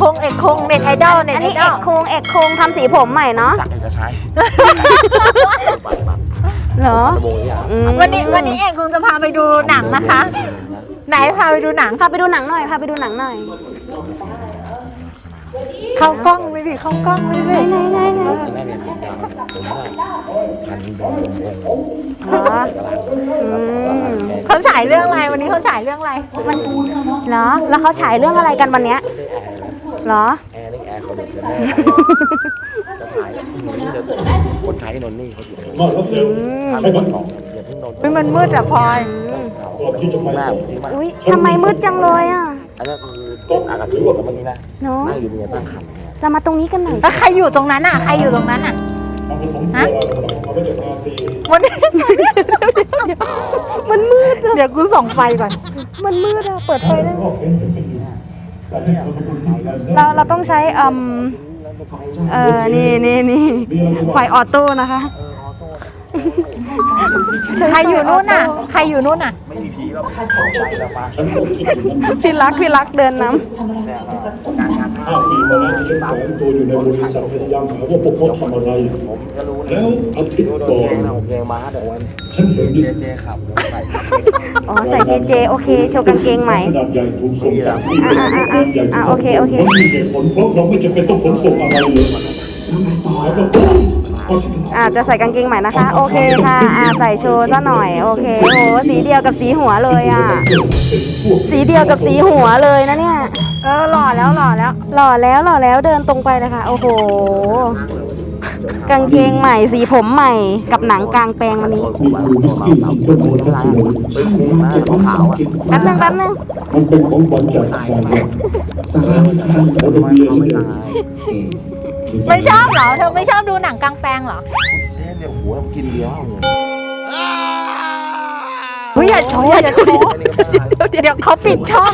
คงเอกคงเน็ตไอดอลเน็ตอันไอนี้ดเออลกโคงเอกโคงทำสีผมใหม่เนาะจากเอกชัยเหรอโมงอย่างอืมวันนี้วันนี้เอกคงจะพาไปดูหนังนะคะ ไหนพาไปดูหนังพาไปดูหนังหน่อยพาไปดูหนังหน่อยเข้ากล้องเลยดิเข้ากล้องเลยดิไหนไหนไหนตอนแรกเนี่ยผมยาวผมว่าพันดงดงเหรออืมเขาฉายเรื่องอะไรวันนี้เขาฉายเรื่องอะไร เหรอแล้วเขาฉายเรื่องอะไรกันวันเนี้ย เหรอ แอร์นี่แอร์เขาเด็กจะแม่จะถ่ายนี่เดี๋ยวคนใช้นนนี่เขาอยู่มาแล้วเซลล์ทำใช่ไหมมาสองอย่าเพิ่งนนเฮ้ยมันมืดอะพลอยก่อนที่จะไปหน้าต่อที่มาอุ้ยทำไมมืดจังเลยอะ อันนี้คืออากาศสูงกว่าเมื่อกี้นะเนาะนั่งอยู่เนี่ยตั้งขันเนี่ยเรามาตรงนี้กันหน่อยแล้วใครอยู่ตรงนั้นอะใครอยู่ตรงนั้นอะเอาผสมตัวเราเอาไปจากราศีวันนี้มันมืดอะเดี๋ยวกูส่องไฟก่อน มันมืดอะเปิดไฟได้ก็ เห็นเห็นกันอยู่แต่ที่เธอเป็นคนที่แทนได้เราเราต้องใช้อืมเออนี่นี่นี่ไฟออโต้นะคะใครอยู่นู่นน่ะ ใครอยู่นู่นน่ะ ไม่มีผีเราเข้าไปแล้วมาฉันก็คิดอย่างนั้นพี่รักพี่รักเดินน้การงานห้าปีมาแล้วที่ฉันแฝงตัวอยู่ในบริษัทพยายามหาว่าพวกเขาทำอะไร ผมก็รู้แล้วอาทิตย์โดนก่อแกนงนะผมแกงม้าเดี๋ยววันฉันเห็นเจดิเจขับใส่ำอ๋อใส่เจเจโอเคโชว์กางเกงใหม่ขนาดใหญ่ถูกส่งจากที่บริษัทใหญ่อะโอเคโอเคมันมีเหตุผลเพราะเราไม่จำเป็นต้องขนส่งอะไรเลยแล้วก็ก็สิ อ่าจะใส่กางเกงใหม่นะคะ โอเคค่ะอ่าใส่โชว์ซะหน่อยโอเคโอ้โหสีเดียวกับสีหัวเลยอะสีเดียวกับสีหัวเลยนะเนี่ยเออหล่อแล้วหล่อแล้ว หล่อแล้วหล่อแล้วเดินตรงไปเลยค่ะ โอ้โห กางเกงใหม่สีผมใหม่กับหนังกลางแปลงวันนี้นี่คือวิสกี้สิงคโปร์ทัสโลเป็นคุ้มนะขาวอะแป๊บนึงแป๊บนึงมันเป็นของขวัญจากสหรัฐสหรัฐเขาเป็นเบียร์ใช่ไหม ไม่ชอบเหรอ เธอไม่ชอบดูหนังกลางแปลงเหรอเดี๋ยวหัวกินเดียวเฮ้ยอย่าโชว์อย่าโชว์เดี๋ยวเขาปิดช่อง